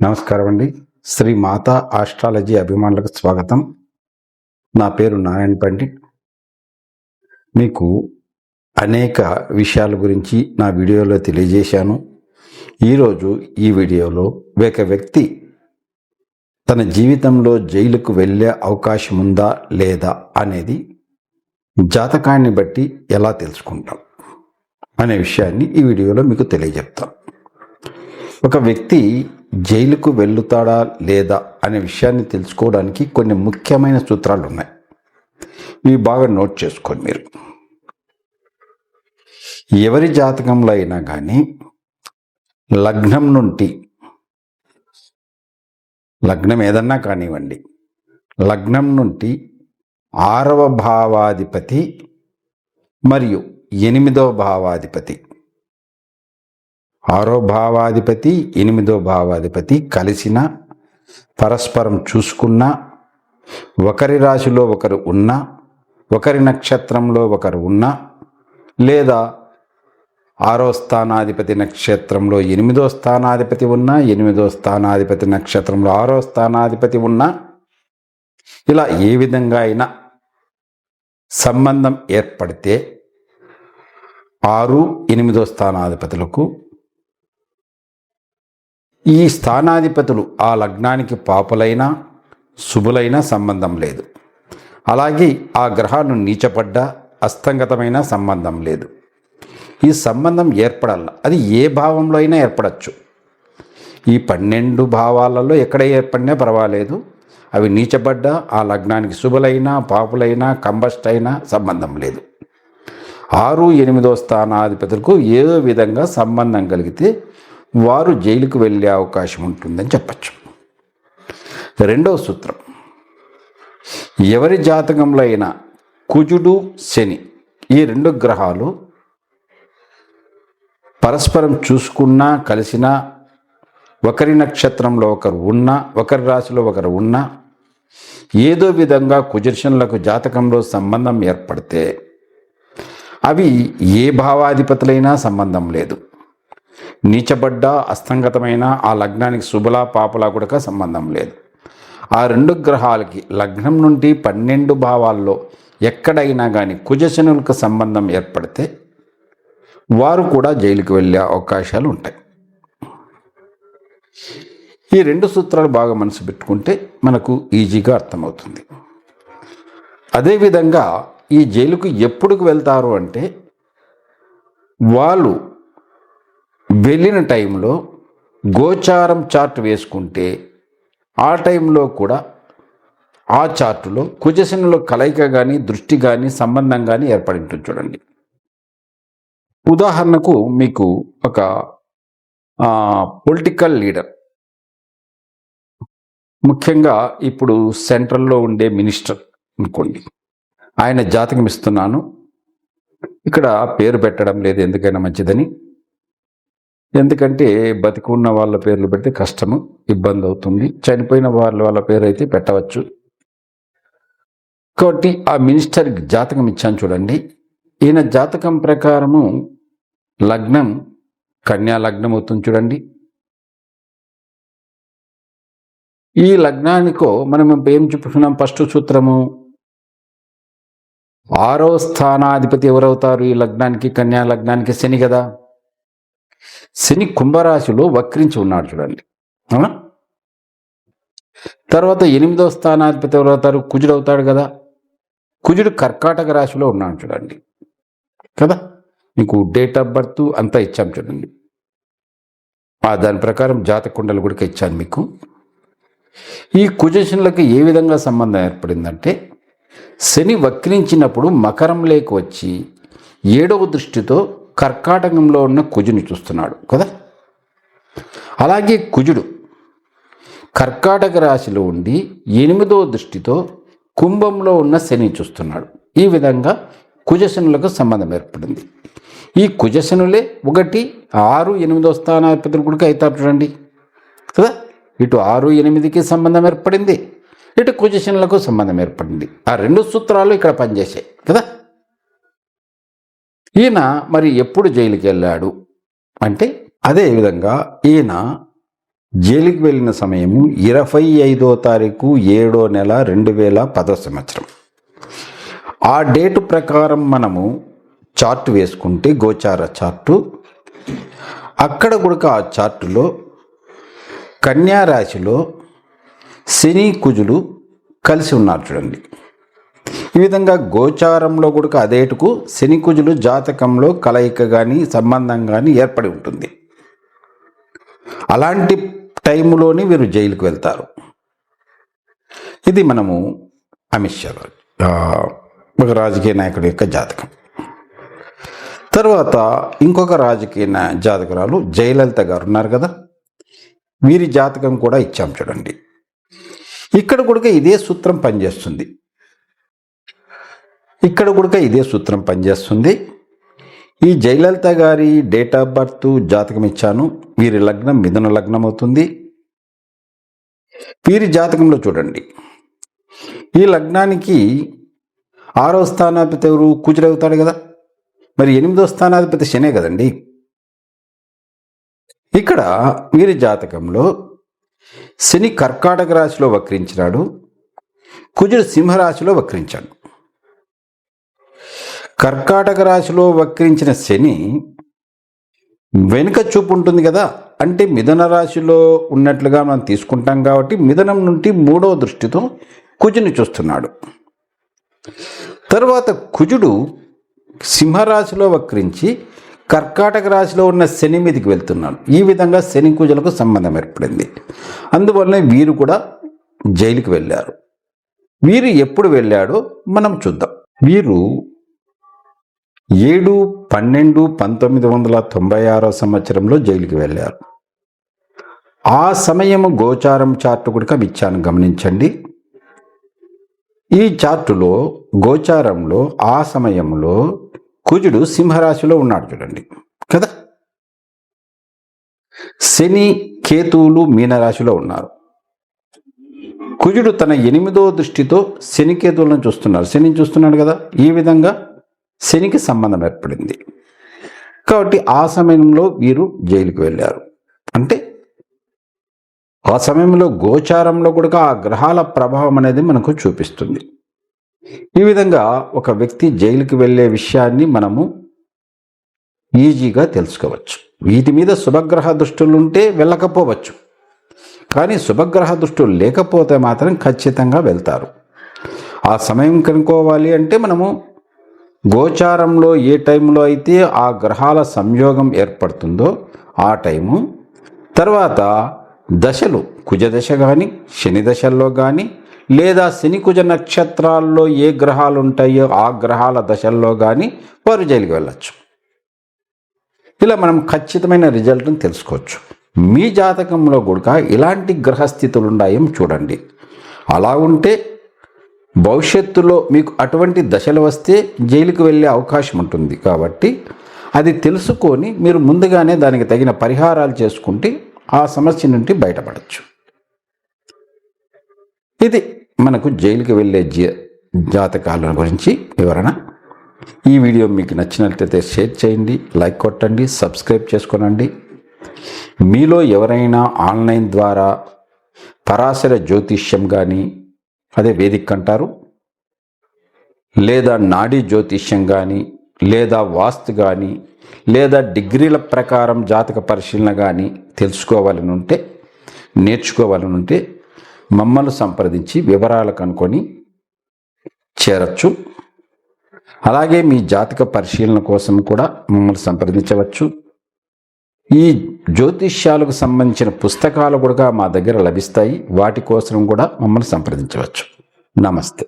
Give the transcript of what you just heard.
నమస్కారం అండి శ్రీ మాతా ఆస్ట్రాలజీ అభిమానులకు స్వాగతం. నా పేరు నారాయణ పండిట్. మీకు అనేక విషయాల గురించి నా వీడియోలో తెలియజేశాను. ఈరోజు ఈ వీడియోలో ఒక వ్యక్తి తన జీవితంలో జైలుకు వెళ్ళే అవకాశం ఉందా లేదా అనేది జాతకాన్ని బట్టి ఎలా తెలుసుకుంటాం అనే విషయాన్ని ఈ వీడియోలో మీకు తెలియజెప్తాను ఒక వ్యక్తి జైలుకు వెళ్ళుతాడా లేదా అనే విషయాన్ని తెలుసుకోవడానికి కొన్ని ముఖ్యమైన సూత్రాలు ఉన్నాయి ఇవి బాగా నోట్ చేసుకోండి మీరు. ఎవరి జాతకంలో అయినా కానీ లగ్నం నుండి లగ్నం ఏదన్నా కానివ్వండి లగ్నం నుండి ఆరవ భావాధిపతి మరియు ఎనిమిదవ భావాధిపతి ఆరో భావాధిపతి ఎనిమిదో భావాధిపతి కలిసిన పరస్పరం చూసుకున్నా ఒకరి రాశిలో ఒకరు ఉన్నా ఒకరి నక్షత్రంలో ఒకరు ఉన్నా లేదా ఆరో స్థానాధిపతి నక్షత్రంలో ఎనిమిదో స్థానాధిపతి ఉన్నా ఎనిమిదో స్థానాధిపతి నక్షత్రంలో ఆరో స్థానాధిపతి ఉన్నా ఇలా ఏ విధంగా అయినా సంబంధం ఏర్పడితే ఆరు ఎనిమిదో స్థానాధిపతులకు ఈ స్థానాధిపతులు ఆ లగ్నానికి పాపులైనా శుభులైన సంబంధం లేదు. అలాగే ఆ గ్రహాలు నీచపడ్డ అస్తంగతమైన సంబంధం లేదు. ఈ సంబంధం ఏర్పడాల అది ఏ భావంలో అయినా ఏర్పడచ్చు. ఈ పన్నెండు భావాలలో ఎక్కడ ఏర్పడినా పర్వాలేదు. అవి నీచబడ్డ ఆ లగ్నానికి శుభులైనా పాపులైనా కంబస్ట్ అయినా సంబంధం లేదు. ఆరు ఎనిమిదో స్థానాధిపతులకు ఏదో విధంగా సంబంధం కలిగితే వారు జైలుకు వెళ్ళే అవకాశం ఉంటుందని చెప్పచ్చు. రెండవ సూత్రం. ఎవరి జాతకంలో అయినా కుజుడు శని ఈ రెండు గ్రహాలు పరస్పరం చూసుకున్నా కలిసినా ఒకరి నక్షత్రంలో ఒకరు ఉన్నా ఒకరి రాశిలో ఒకరు ఉన్నా ఏదో విధంగా కుజర్షన్లకు జాతకంలో సంబంధం ఏర్పడితే అవి ఏ భావాధిపతులైనా సంబంధం లేదు. నీచబడ్డ అస్తంగతమైన ఆ లగ్నానికి శుభలా పాపలా కూడా సంబంధం లేదు. ఆ రెండు గ్రహాలకి లగ్నం నుండి పన్నెండు భావాల్లో ఎక్కడైనా కానీ కుజశనులకు సంబంధం ఏర్పడితే వారు కూడా జైలుకి వెళ్ళే అవకాశాలు ఉంటాయి. ఈ రెండు సూత్రాలు బాగా మనసు పెట్టుకుంటే మనకు ఈజీగా అర్థమవుతుంది. అదేవిధంగా ఈ జైలుకు ఎప్పుడుకు వెళ్తారు అంటే వాళ్ళు వెళ్ళిన టైంలో గోచారం చార్ట్ వేసుకుంటే ఆ టైంలో కూడా ఆ చార్టులో కుజశనిలో కలయిక కానీ దృష్టి కానీ సంబంధం కానీ ఏర్పడి ఉంటుంది చూడండి. ఉదాహరణకు మీకు ఒక పొలిటికల్ లీడర్ ముఖ్యంగా ఇప్పుడు సెంట్రల్లో ఉండే మినిస్టర్ అనుకోండి. ఆయన జాతకం ఇస్తున్నాను. ఇక్కడ పేరు పెట్టడం లేదు ఎందుకైనా మంచిదని. ఎందుకంటే బతికి ఉన్న వాళ్ళ పేర్లు పెడితే కష్టము ఇబ్బంది అవుతుంది. చనిపోయిన వాళ్ళ వాళ్ళ పేరు అయితే పెట్టవచ్చు. కాబట్టి ఆ మినిస్టర్కి జాతకం ఇచ్చాను చూడండి. ఈయన జాతకం ప్రకారము లగ్నం కన్యా లగ్నం అవుతుంది చూడండి. ఈ లగ్నానికో మనం ఏం చెప్పుకున్నాం? ఫస్ట్ సూత్రము ఆరో స్థానాధిపతి ఎవరవుతారు? ఈ లగ్నానికి కన్యా లగ్నానికి శని కదా. శని కుంభరాశిలో వక్రించి ఉన్నాడు చూడండి. అవునా? తర్వాత ఎనిమిదో స్థానాధిపతి ఎవరవుతారు కుజుడు అవుతాడు కదా. కుజుడు కర్కాటక రాశిలో ఉన్నాడు చూడండి. కదా? మీకు డేట్ ఆఫ్ బర్త్ అంతా ఇచ్చాం చూడండి. దాని ప్రకారం జాతక కుండలు కూడా ఇచ్చాను మీకు. ఈ కుజశనులకు ఏ విధంగా సంబంధం ఏర్పడిందంటే శని వక్రించినప్పుడు మకరం లేక వచ్చి ఏడవ దృష్టితో కర్కాటకంలో ఉన్న కుజుని చూస్తున్నాడు కదా? అలాగే కుజుడు కర్కాటక రాశిలో ఉండి ఎనిమిదో దృష్టితో కుంభంలో ఉన్న శని చూస్తున్నాడు. ఈ విధంగా కుజశనులకు సంబంధం ఏర్పడింది. ఈ కుజశనులే ఒకటి ఆరు ఎనిమిదో స్థానాధిపతులు కూడా అవుతారు చూడండి. కదా? ఇటు ఆరు ఎనిమిదికి సంబంధం ఏర్పడింది. ఇటు కుజశనులకు సంబంధం ఏర్పడింది. ఆ రెండు సూత్రాలు ఇక్కడ పనిచేసాయి కదా? ఈయన మరి ఎప్పుడు జైలుకి వెళ్ళాడు? అంటే అదే విధంగా ఈయన జైలుకి వెళ్ళిన సమయము ఇరవై ఐదో తారీఖు ఏడో నెల రెండు వేల పదో సంవత్సరం. ఆ డేటు ప్రకారం మనము చార్ట్ వేసుకుంటే గోచార చార్టు అక్కడ కూడా ఆ చార్టులో కన్యా రాశిలో శని కుజులు కలిసి ఉన్నారు చూడండి. ఈ విధంగా గోచారంలో కూడా అదేటుకు శని కుజులు జాతకంలో కలయిక కానీ సంబంధం కానీ ఏర్పడి ఉంటుంది. అలాంటి టైంలోనే వీరు జైలుకు వెళ్తారు. ఇది మనము అమిత్ షా గారు, ఒక రాజకీయ నాయకుడి యొక్క జాతకం. తర్వాత ఇంకొక రాజకీయ జాతకురాలు జయలలిత గారు ఉన్నారు కదా. వీరి జాతకం కూడా ఇచ్చాం చూడండి. ఇక్కడ కూడా ఇదే సూత్రం పనిచేస్తుంది. ఇక్కడ కూడా ఇదే సూత్రం పనిచేస్తుంది. ఈ జయలలిత గారి డేట్ ఆఫ్ బర్త్ జాతకం ఇచ్చాను. వీరి లగ్నం మిథున లగ్నం అవుతుంది. వీరి జాతకంలో చూడండి. ఈ లగ్నానికి ఆరో స్థానాధిపతి ఎవరు? కుజుడవుతాడు కదా. మరి ఎనిమిదో స్థానాధిపతి శనే కదండి. ఇక్కడ వీరి జాతకంలో శని కర్కాటక రాశిలో వక్రించినాడు. కుజుడు సింహరాశిలో వక్రించాడు. కర్కాటక రాశిలో వక్రించిన శని వెనుక చూపు ఉంటుంది కదా. అంటే మిథున రాశిలో ఉన్నట్లుగా మనం తీసుకుంటాం కాబట్టి మిథునం నుండి మూడో దృష్టితో కుజుని చూస్తున్నాడు. తర్వాత కుజుడు సింహరాశిలో వక్రించి కర్కాటక రాశిలో ఉన్న శని మీదకి వెళ్తున్నాడు. ఈ విధంగా శని కుజులకు సంబంధం ఏర్పడింది. అందువల్లనే వీరు కూడా జైలుకి వెళ్ళారు. వీరు ఎప్పుడు వెళ్ళాడో మనం చూద్దాం. వీరు ఏడు పన్నెండు పంతొమ్మిది వందల తొంభై ఆరో సంవత్సరంలో జైలుకి వెళ్ళారు. ఆ సమయము గోచారం చార్టు కూడా ఇచ్చాను గమనించండి. ఈ చార్టులో గోచారంలో ఆ సమయంలో కుజుడు సింహరాశిలో ఉన్నాడు చూడండి. కదా? శని కేతువులు మీనరాశిలో ఉన్నారు. కుజుడు తన ఎనిమిదో దృష్టితో శని కేతువులను చూస్తున్నారు. శని చూస్తున్నాడు కదా? ఈ విధంగా శనికి సంబంధం ఏర్పడింది. కాబట్టి ఆ సమయంలో వీరు జైలుకి వెళ్ళారు. అంటే ఆ సమయంలో గోచారంలో కూడా ఆ గ్రహాల ప్రభావం అనేది మనకు చూపిస్తుంది. ఈ విధంగా ఒక వ్యక్తి జైలుకి వెళ్ళే విషయాన్ని మనము ఈజీగా తెలుసుకోవచ్చు. వీటి మీద శుభగ్రహ దృష్టిలుంటే వెళ్ళకపోవచ్చు. కానీ శుభగ్రహ దృష్టిలు లేకపోతే మాత్రం ఖచ్చితంగా వెళ్తారు. ఆ సమయం కనుక్కోవాలి అంటే మనము గోచారంలో ఏ టైంలో అయితే ఆ గ్రహాల సంయోగం ఏర్పడుతుందో ఆ టైము. తర్వాత దశలు కుజ దశ కానీ శని దశల్లో కానీ లేదా శని కుజ నక్షత్రాల్లో ఏ గ్రహాలు ఉంటాయో ఆ గ్రహాల దశల్లో కానీ వారు జైలుకి వెళ్ళచ్చు. ఇలా మనం ఖచ్చితమైన రిజల్ట్ని తెలుసుకోవచ్చు. మీ జాతకంలో కూడా ఇలాంటి గ్రహస్థితులు ఉన్నాయేమో చూడండి. అలా ఉంటే భవిష్యత్తులో మీకు అటువంటి దశలు వస్తే జైలుకు వెళ్ళే అవకాశం ఉంటుంది. కాబట్టి అది తెలుసుకొని మీరు ముందుగానే దానికి తగిన పరిహారాలు చేసుకుంటే ఆ సమస్య నుండి బయటపడచ్చు. ఇది మనకు జైలుకి వెళ్ళే జీ జాతకాల గురించి వివరణ. ఈ వీడియో మీకు నచ్చినట్లయితే షేర్ చేయండి లైక్ కొట్టండి సబ్స్క్రైబ్ చేసుకోనండి. మీలో ఎవరైనా ఆన్లైన్ ద్వారా పరాశర జ్యోతిష్యం కానీ అదే వేదిక అంటారు లేదా నాడీ జ్యోతిష్యం కానీ లేదా వాస్తు కానీ లేదా డిగ్రీల ప్రకారం జాతక పరిశీలన కానీ తెలుసుకోవాలని ఉంటే నేర్చుకోవాలని ఉంటే మమ్మల్ని సంప్రదించి వివరాలు కనుక్కొని చేరచ్చు. అలాగే మీ జాతక పరిశీలన కోసం కూడా మమ్మల్ని సంప్రదించవచ్చు. ఈ జ్యోతిష్యాలకు సంబంధించిన పుస్తకాలు కూడా మా దగ్గర లభిస్తాయి. వాటి కోసం కూడా మమ్మల్ని సంప్రదించవచ్చు. నమస్తే.